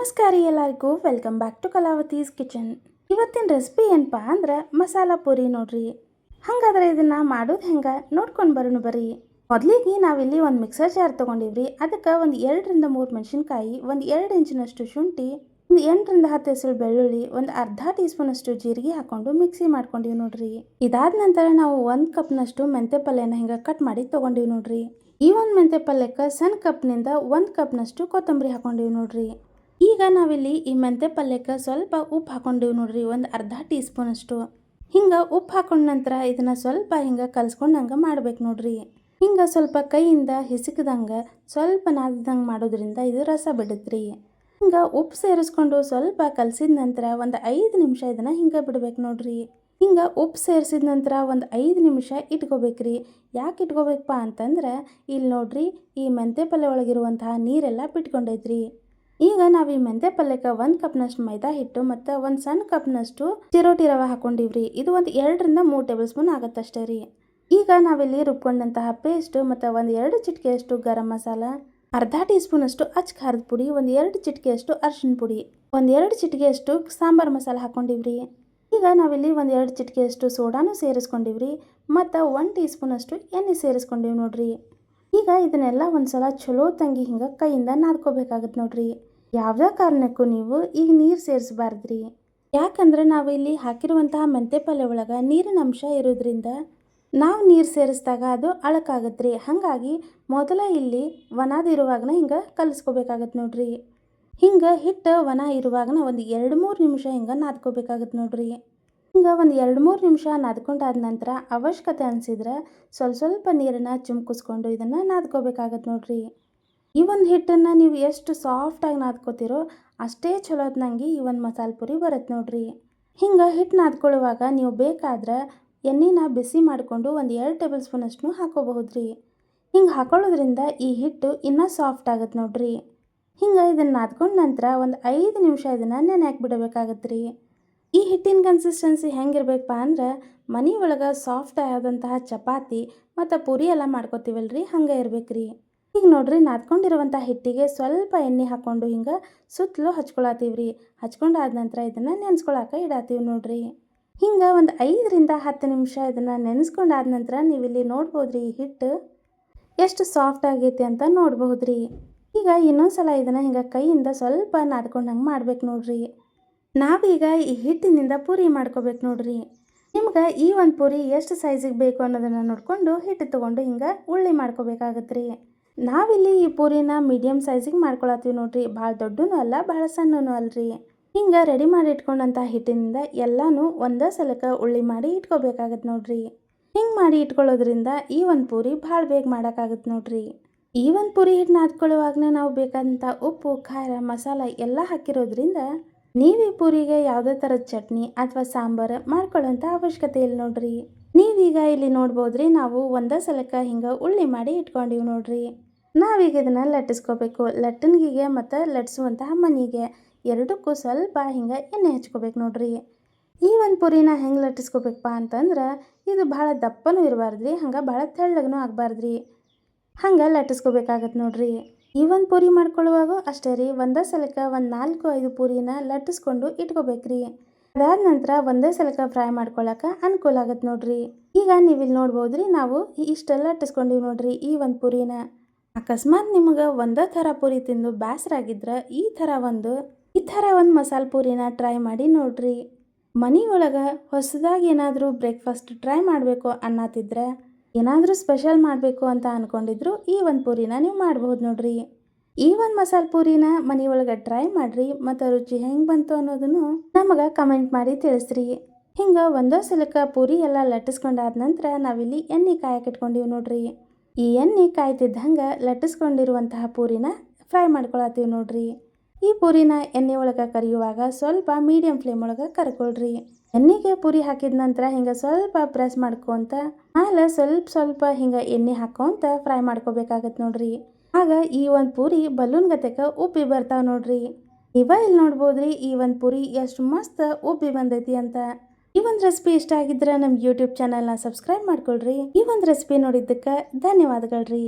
ನಮಸ್ಕಾರ ಎಲ್ಲರಿಗೂ. Welcome back to Kalavathi's kitchen ಇವತ್ತಿನ ರೆಸಿಪಿ ಏನಪ್ಪ ಅಂದ್ರೆ ಮಸಾಲ ಪೂರಿ ನೋಡ್ರಿ. ಹಂಗಾದ್ರೆ ಇದನ್ನ ಮಾಡೋದು ಹೆಂಗೆ? ನೋಡ್ಕೊಂಡು ಬರೋಣ ಬರ್ರಿ. ಮೊದಲಿಗೆ ನಾವಿಲ್ಲಿ ಒಂದು ಮಿಕ್ಸರ್ ಜಾರ್ ತೊಗೊಂಡಿವ್ರಿ. ಅದಕ್ಕೆ ಒಂದು ಎರಡರಿಂದ ಮೂರು ಮೆಣಸಿನ್ಕಾಯಿ, ಒಂದು ಎರಡು ಇಂಚಿನಷ್ಟು ಶುಂಠಿ, ಒಂದು ಎಂಟರಿಂದ ಹತ್ತು ಹೆಸರು ಬೆಳ್ಳುಳ್ಳಿ, ಒಂದು ಅರ್ಧ ಟೀ ಸ್ಪೂನಷ್ಟು ಜೀರಿಗೆ ಹಾಕೊಂಡು ಮಿಕ್ಸಿ ಮಾಡ್ಕೊಂಡಿವಿ ನೋಡ್ರಿ. ಇದಾದ ನಂತರ ನಾವು ಒಂದು ಕಪ್ನಷ್ಟು ಮೆಂತೆ ಪಲ್ಯನ ಹಿಂಗೆ ಕಟ್ ಮಾಡಿ ತೊಗೊಂಡಿವಿ ನೋಡ್ರಿ. ಈ ಒಂದು ಮೆಂತೆ ಪಲ್ಯಕ್ಕೆ ಸಣ್ಣ ಕಪ್ನಿಂದ ಒಂದು ಕಪ್ನಷ್ಟು ಕೊತ್ತಂಬರಿ ಹಾಕೊಂಡಿವಿ ನೋಡ್ರಿ. ಈಗ ನಾವಿಲ್ಲಿ ಈ ಮೆಂತೆ ಪಲ್ಯಕ್ಕೆ ಸ್ವಲ್ಪ ಉಪ್ಪು ಹಾಕೊಂಡಿವಿ ನೋಡ್ರಿ, ಒಂದು ಅರ್ಧ ಟೀ ಸ್ಪೂನಷ್ಟು ಹಿಂಗೆ ಉಪ್ಪು ಹಾಕೊಂಡ ನಂತರ ಇದನ್ನು ಸ್ವಲ್ಪ ಹಿಂಗೆ ಕಲ್ಸ್ಕೊಂಡಂಗೆ ಮಾಡ್ಬೇಕು ನೋಡ್ರಿ. ಹಿಂಗೆ ಸ್ವಲ್ಪ ಕೈಯಿಂದ ಹಿಸುಕ್ದಂಗೆ ಸ್ವಲ್ಪ ನಾದಿದಂಗೆ ಮಾಡೋದ್ರಿಂದ ಇದು ರಸ ಬಿಡುತ್ರಿ. ಹಿಂಗೆ ಉಪ್ಪು ಸೇರಿಸ್ಕೊಂಡು ಸ್ವಲ್ಪ ಕಲಸಿದ ನಂತರ ಒಂದು ಐದು ನಿಮಿಷ ಇದನ್ನು ಹಿಂಗೆ ಬಿಡ್ಬೇಕು ನೋಡ್ರಿ. ಹಿಂಗೆ ಉಪ್ಪು ಸೇರಿಸಿದ ನಂತರ ಒಂದು ಐದು ನಿಮಿಷ ಇಟ್ಕೋಬೇಕ್ರಿ. ಯಾಕೆ ಇಟ್ಕೋಬೇಕಪ್ಪ ಅಂತಂದ್ರೆ ಇಲ್ಲಿ ನೋಡ್ರಿ ಈ ಮೆಂತೆ ಪಲ್ಯ ಒಳಗಿರುವಂತಹ ನೀರೆಲ್ಲ ಬಿಟ್ಕೊಂಡೈತ್ರಿ ಈಗ ನಾವು ಈ ಮೆಂತೆ ಪಲ್ಯಕ್ಕೆ ಒಂದು ಕಪ್ನಷ್ಟು ಮೈದಾ ಹಿಟ್ಟು ಮತ್ತು ಒಂದು ಸಣ್ಣ ಕಪ್ನಷ್ಟು ಚಿರೋಟಿ ರವೆ ಹಾಕೊಂಡಿವ್ರಿ. ಇದು ಒಂದು ಎರಡರಿಂದ ಮೂರು ಟೇಬಲ್ ಸ್ಪೂನ್ ಆಗುತ್ತಷ್ಟೇ ರೀ. ಈಗ ನಾವಿಲ್ಲಿ ರುಬ್ಕೊಂಡಂತಹ ಪೇಸ್ಟ್ ಮತ್ತು ಒಂದು ಎರಡು ಚಿಟಿಕೆಯಷ್ಟು ಗರಂ ಮಸಾಲ, ಅರ್ಧ ಟೀ ಸ್ಪೂನಷ್ಟು ಅಚ್ಚ ಖಾರದ ಪುಡಿ, ಒಂದು ಎರಡು ಚಿಟಿಕೆಯಷ್ಟು ಅರ್ಶಿನ ಪುಡಿ, ಒಂದು ಎರಡು ಚಿಟಿಕೆಯಷ್ಟು ಸಾಂಬಾರು ಮಸಾಲ ಹಾಕೊಂಡಿವ್ರಿ. ಈಗ ನಾವಿಲ್ಲಿ ಒಂದು ಎರಡು ಚಿಟಿಕೆಯಷ್ಟು ಸೋಡಾನು ಸೇರಿಸ್ಕೊಂಡಿವ್ರಿ ಮತ್ತು ಒನ್ ಟೀ ಸ್ಪೂನಷ್ಟು ಎಣ್ಣೆ ಸೇರಿಸ್ಕೊಂಡಿವಿ ನೋಡ್ರಿ. ಈಗ ಇದನ್ನೆಲ್ಲ ಒಂದ್ಸಲ ಚಲೋ ತಂಗಿ ಹಿಂಗೆ ಕೈಯಿಂದ ನಾದ್ಕೋಬೇಕಾಗತ್ತೆ ನೋಡ್ರಿ. ಯಾವುದೇ ಕಾರಣಕ್ಕೂ ನೀವು ಈಗ ನೀರು ಸೇರಿಸಬಾರ್ದ್ರಿ? ಯಾಕಂದ್ರೆ ನಾವು ಇಲ್ಲಿ ಹಾಕಿರುವಂತಹ ಮೆಂತೆ ಪಲ್ಯ ಒಳಗೆ ನೀರಿನ ಅಂಶ ಇರೋದ್ರಿಂದ ನಾವು ನೀರು ಸೇರಿಸಿದಾಗ ಅದು ಅಳಕಾಗತ್ತೆ ಹಾಗಾಗಿ ಮೊದಲ ಇಲ್ಲಿ ವನದಿರುವಾಗನ ಹಿಂಗೆ ಕಲಿಸ್ಕೋಬೇಕಾಗತ್ತೆ ನೋಡ್ರಿ. ಹಿಂಗೆ ಹಿಟ್ಟು ವನ ಇರುವಾಗನ ಒಂದು ಎರಡು ಮೂರು ನಿಮಿಷ ಹಿಂಗೆ ನಾದ್ಕೋಬೇಕಾಗತ್ತೆ ನೋಡ್ರಿ. ಹಿಂಗೆ ಒಂದು ಎರಡು ಮೂರು ನಿಮಿಷ ನಾದ್ಕೊಂಡಾದ ನಂತರ ಅವಶ್ಯಕತೆ ಅನಿಸಿದ್ರೆ ಸ್ವಲ್ಪ ಸ್ವಲ್ಪ ನೀರನ್ನು ಚುಮ್ಕಿಸ್ಕೊಂಡು ಇದನ್ನು ನಾದ್ಕೋಬೇಕಾಗತ್ತೆ ನೋಡ್ರಿ. ಈ ಒಂದು ಹಿಟ್ಟನ್ನು ನೀವು ಎಷ್ಟು ಸಾಫ್ಟಾಗಿ ನಾದ್ಕೋತಿರೋ ಅಷ್ಟೇ ಚಲೋ ನಂಗೆ ಈ ಒಂದು ಮಸಾಲೆ ಪುರಿ ಬರುತ್ತೆ ನೋಡ್ರಿ. ಹಿಂಗೆ ಹಿಟ್ಟು ನಾದ್ಕೊಳ್ಳುವಾಗ ನೀವು ಬೇಕಾದ್ರೆ ಎಣ್ಣೆನ ಬಿಸಿ ಮಾಡಿಕೊಂಡು ಒಂದು ಎರಡು ಟೇಬಲ್ ಸ್ಪೂನಷ್ಟು ಹಾಕೋಬಹುದು ರೀ ಹಿಂಗೆ ಹಾಕೊಳ್ಳೋದ್ರಿಂದ ಈ ಹಿಟ್ಟು ಇನ್ನೂ ಸಾಫ್ಟ್ ಆಗುತ್ತೆ ನೋಡ್ರಿ. ಹಿಂಗೆ ಇದನ್ನು ನಾದ್ಕೊಂಡ ನಂತರ ಒಂದು ಐದು ನಿಮಿಷ ಇದನ್ನು ನೆನೆ ಹಾಕ್ಬಿಡಬೇಕಾಗತ್ತೆ ರೀ ಈ ಹಿಟ್ಟಿನ ಕನ್ಸಿಸ್ಟೆನ್ಸಿ ಹೆಂಗಿರ್ಬೇಕಪ್ಪ ಅಂದ್ರೆ ಮನೆ ಒಳಗೆ ಸಾಫ್ಟ್ ಆದಂತಹ ಚಪಾತಿ ಮತ್ತು ಪುರಿ ಎಲ್ಲ ಮಾಡ್ಕೋತೀವಲ್ರಿ, ಹಂಗೆ ಇರ್ಬೇಕು ರೀ ಈಗ ನೋಡ್ರಿ ನಾದ್ಕೊಂಡಿರುವಂಥ ಹಿಟ್ಟಿಗೆ ಸ್ವಲ್ಪ ಎಣ್ಣೆ ಹಾಕ್ಕೊಂಡು ಹಿಂಗೆ ಸುತ್ತಲೂ ಹಚ್ಕೊಳತ್ತೀವಿ ರೀ ಹಚ್ಕೊಂಡಾದ ನಂತರ ಇದನ್ನು ನೆನೆಸ್ಕೊಳಕ್ಕೆ ಇಡಾತೀವಿ ನೋಡ್ರಿ. ಹಿಂಗೆ ಒಂದು ಐದರಿಂದ ಹತ್ತು ನಿಮಿಷ ಇದನ್ನು ನೆನೆಸ್ಕೊಂಡಾದ ನಂತರ ನೀವು ಇಲ್ಲಿ ನೋಡ್ಬೋದು ರೀ ಹಿಟ್ಟು ಎಷ್ಟು ಸಾಫ್ಟ್ ಆಗೈತಿ ಅಂತ ನೋಡ್ಬೋದು ರೀ ಈಗ ಇನ್ನೊಂದು ಸಲ ಇದನ್ನು ಹಿಂಗೆ ಕೈಯಿಂದ ಸ್ವಲ್ಪ ನಾದ್ಕೊಂಡಂಗೆ ಮಾಡ್ಬೇಕು ನೋಡ್ರಿ. ನಾವೀಗ ಈ ಹಿಟ್ಟಿನಿಂದ ಪೂರಿ ಮಾಡ್ಕೋಬೇಕು ನೋಡ್ರಿ. ನಿಮ್ಗೆ ಈ ಒಂದು ಪೂರಿ ಎಷ್ಟು ಸೈಜಿಗೆ ಬೇಕು ಅನ್ನೋದನ್ನು ನೋಡಿಕೊಂಡು ಹಿಟ್ಟು ತೊಗೊಂಡು ಹಿಂಗೆ ಉಳ್ಳಿ ಮಾಡ್ಕೋಬೇಕಾಗತ್ತೆ ರೀ ನಾವಿಲ್ಲಿ ಈ ಪೂರಿನ ಮೀಡಿಯಮ್ ಸೈಜಿಗೆ ಮಾಡ್ಕೊಳತ್ತೀವಿ ನೋಡ್ರಿ. ಭಾಳ ದೊಡ್ಡನೂ ಅಲ್ಲ, ಭಾಳ ಸಣ್ಣನೂ ಅಲ್ರಿ. ಹಿಂಗೆ ರೆಡಿ ಮಾಡಿ ಇಟ್ಕೊಂಡಂಥ ಹಿಟ್ಟಿನಿಂದ ಎಲ್ಲನೂ ಒಂದೇ ಸಲಕ್ಕೆ ಉಳ್ಳಿ ಮಾಡಿ ಇಟ್ಕೋಬೇಕಾಗತ್ತೆ ನೋಡ್ರಿ. ಹಿಂಗೆ ಮಾಡಿ ಇಟ್ಕೊಳ್ಳೋದ್ರಿಂದ ಈ ಒಂದು ಪೂರಿ ಭಾಳ ಬೇಗ ಮಾಡೋಕ್ಕಾಗತ್ತೆ ನೋಡ್ರಿ. ಈ ಒಂದು ಪೂರಿ ಹಿಟ್ಟು ನಾದ್ಕೊಳ್ಳುವಾಗನೇ ನಾವು ಬೇಕಾದಂಥ ಉಪ್ಪು, ಖಾರ, ಮಸಾಲ ಎಲ್ಲ ಹಾಕಿರೋದ್ರಿಂದ ನೀವು ಈ ಪೂರಿಗೆ ಯಾವುದೇ ಥರದ ಚಟ್ನಿ ಅಥವಾ ಸಾಂಬಾರು ಮಾಡ್ಕೊಳ್ಳೋಂಥ ಅವಶ್ಯಕತೆ ಇಲ್ಲ ನೋಡ್ರಿ. ನೀವೀಗ ಇಲ್ಲಿ ನೋಡ್ಬೋದ್ರಿ, ನಾವು ಒಂದೇ ಸಲಕ್ಕೆ ಹಿಂಗೆ ಉಳ್ಳಿ ಮಾಡಿ ಇಟ್ಕೊಂಡಿವಿ ನೋಡ್ರಿ. ನಾವೀಗ ಇದನ್ನು ಲಟ್ಟಿಸ್ಕೋಬೇಕು. ಲಟ್ಟಣಿಗೆಗೆ ಮತ್ತು ಲಟ್ಟಿಸುವಂತಹ ಮನೆಗೆ. ಎರಡಕ್ಕೂ ಸ್ವಲ್ಪ ಹಿಂಗೆ ಎಣ್ಣೆ ಹಚ್ಕೋಬೇಕು ನೋಡ್ರಿ. ಈ ಒಂದು ಪುರಿನ ಹೆಂಗೆ ಲಟ್ಟಿಸ್ಕೋಬೇಕಪ್ಪ ಅಂತಂದ್ರೆ ಇದು ಭಾಳ ದಪ್ಪನೂ ಇರಬಾರ್ದ್ರಿ, ಹಂಗೆ ಭಾಳ ತೆಳ್ಳಗೂ ಆಗಬಾರ್ದ್ರಿ. ಹಂಗೆ ಲಟ್ಟಿಸ್ಕೋಬೇಕಾಗತ್ತೆ ನೋಡ್ರಿ. ಈ ಒಂದು ಪೂರಿ ಮಾಡ್ಕೊಳ್ಳುವಾಗ ಅಷ್ಟೇ ರೀ, ಒಂದೇ ಸಲಕ್ಕೆ ಒಂದು ನಾಲ್ಕು ಐದು ಪೂರಿನ ಲಟ್ಟಿಸ್ಕೊಂಡು ಇಟ್ಕೋಬೇಕ್ರಿ. ಅದಾದ ನಂತರ ಒಂದೇ ಸಲಕ ಫ್ರೈ ಮಾಡ್ಕೊಳಕ್ಕೆ ಅನುಕೂಲ ಆಗತ್ತೆ ನೋಡ್ರಿ. ಈಗ ನೀವು ಇಲ್ಲಿ ನೋಡ್ಬೋದ್ರಿ, ನಾವು ಇಷ್ಟೆಲ್ಲ ಲಟ್ಟಿಸ್ಕೊಂಡಿವಿ ನೋಡ್ರಿ ಈ ಒಂದು ಪೂರಿನ. ಅಕಸ್ಮಾತ್ ನಿಮಗೆ ಒಂದೇ ಥರ ಪೂರಿ ತಿಂದು ಬೇಸರಾಗಿದ್ರೆ ಈ ಥರ ಒಂದು, ಈ ಥರ ಒಂದು ಮಸಾಲೆ ಪೂರಿನ ಟ್ರೈ ಮಾಡಿ ನೋಡ್ರಿ. ಮನೆಯೊಳಗೆ ಹೊಸದಾಗಿ ಏನಾದರೂ ಬ್ರೇಕ್ಫಾಸ್ಟ್ ಟ್ರೈ ಮಾಡಬೇಕು ಅನ್ನತ್ತಿದ್ರೆ ಏನಾದರೂ ಸ್ಪೆಷಲ್ ಮಾಡಬೇಕು ಅಂತ ಅಂದ್ಕೊಂಡಿದ್ರು ಈ ಒಂದು ಪೂರಿನ ನೀವು ಮಾಡ್ಬೋದು ನೋಡ್ರಿ. ಈ ಒಂದು ಮಸಾಲೆ ಪೂರಿನ ಮನೆಯೊಳಗೆ ಟ್ರೈ ಮಾಡಿರಿ, ಮತ್ತು ರುಚಿ ಹೆಂಗೆ ಬಂತು ಅನ್ನೋದನ್ನು ನಮಗೆ ಕಮೆಂಟ್ ಮಾಡಿ ತಿಳಿಸ್ರಿ. ಹಿಂಗೆ ಒಂದೋ ಸಲಕ್ಕೆ ಪೂರಿ ಎಲ್ಲ ಲಟ್ಟಿಸ್ಕೊಂಡಾದ ನಂತರ ನಾವಿಲ್ಲಿ ಎಣ್ಣೆ ಕಾಯಕ್ಕೆ ಇಟ್ಕೊಂಡಿವಿ ನೋಡ್ರಿ. ಈ ಎಣ್ಣೆ ಕಾಯ್ತಿದ್ದಂಗೆ ಲಟ್ಟಿಸ್ಕೊಂಡಿರುವಂತಹ ಪೂರಿನ ಫ್ರೈ ಮಾಡ್ಕೊಳತ್ತೀವಿ ನೋಡ್ರಿ. ಈ ಪೂರಿನ ಎಣ್ಣೆ ಒಳಗೆ ಕರಿಯುವಾಗ ಸ್ವಲ್ಪ ಮೀಡಿಯಂ ಫ್ಲೇಮ್ ಒಳಗೆ ಕರ್ಕೊಳ್ರಿ. ಎಣ್ಣೆಗೆ ಪೂರಿ ಹಾಕಿದ ನಂತರ ಹಿಂಗೆ ಸ್ವಲ್ಪ ಪ್ರೆಸ್ ಮಾಡ್ಕೊಂತ ಆಮೇಲೆ ಸ್ವಲ್ಪ ಸ್ವಲ್ಪ ಹಿಂಗೆ ಎಣ್ಣೆ ಹಾಕೊಂತ ಫ್ರೈ ಮಾಡ್ಕೋಬೇಕಾಗತ್ತೆ ನೋಡ್ರಿ. ಆಗ ಈ ಒಂದು ಪೂರಿ ಬಲೂನ್ ಗತೆಕ ಉಬ್ಬಿ ಬರ್ತಾವ ನೋಡ್ರಿ. ಇವ ಇಲ್ಲಿ ನೋಡ್ಬೋದ್ರಿ ಈ ಒಂದು ಪೂರಿ ಎಷ್ಟು ಮಸ್ತ್ ಉಬ್ಬಿ ಬಂದೈತಿ ಅಂತ. ಈ ಒಂದು ರೆಸಿಪಿ ಇಷ್ಟ ಆಗಿದ್ರೆ ನಮ್ಮ ಯೂಟ್ಯೂಬ್ ಚಾನಲ್ನ ಸಬ್ಸ್ಕ್ರೈಬ್ ಮಾಡ್ಕೊಳ್ರಿ. ಈ ಒಂದು ರೆಸಿಪಿ ನೋಡಿದ್ದಕ್ಕೆ ಧನ್ಯವಾದಗಳ್ರಿ.